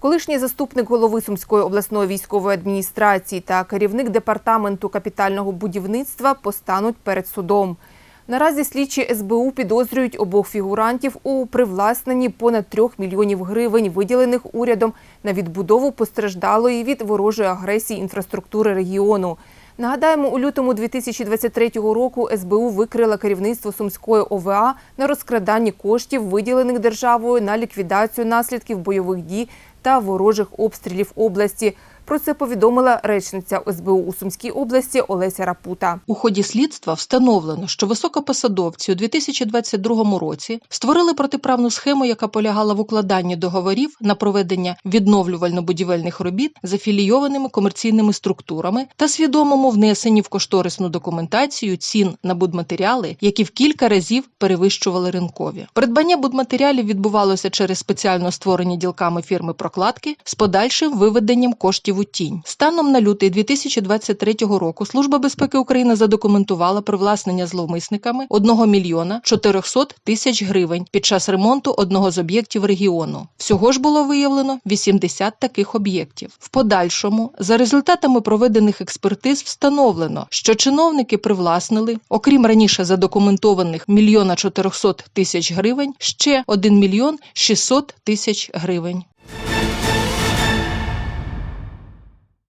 Колишній заступник голови Сумської обласної військової адміністрації та керівник департаменту капітального будівництва постануть перед судом. Наразі слідчі СБУ підозрюють обох фігурантів у привласненні понад трьох мільйонів гривень, виділених урядом на відбудову постраждалої від ворожої агресії інфраструктури регіону. Нагадаємо, у лютому 2023 року СБУ викрила керівництво Сумської ОВА на розкраданні коштів, виділених державою на ліквідацію наслідків бойових дій та ворожих обстрілів області. Про це повідомила речниця СБУ у Сумській області Олеся Рапута. У ході слідства встановлено, що високопосадовці у 2022 році створили протиправну схему, яка полягала в укладанні договорів на проведення відновлювально-будівельних робіт з афілійованими комерційними структурами та свідомому внесенні в кошторисну документацію цін на будматеріали, які в кілька разів перевищували ринкові. Придбання будматеріалів відбувалося через спеціально створені ділками фірми прокладки з подальшим виведенням коштів у тінь. Станом на лютий 2023 року Служба безпеки України задокументувала привласнення зловмисниками 1 мільйона 400 тисяч гривень під час ремонту одного з об'єктів регіону. Всього ж було виявлено 80 таких об'єктів. В подальшому, за результатами проведених експертиз, встановлено, що чиновники привласнили, окрім раніше задокументованих мільйона 400 тисяч гривень, ще 1 мільйон 600 тисяч гривень.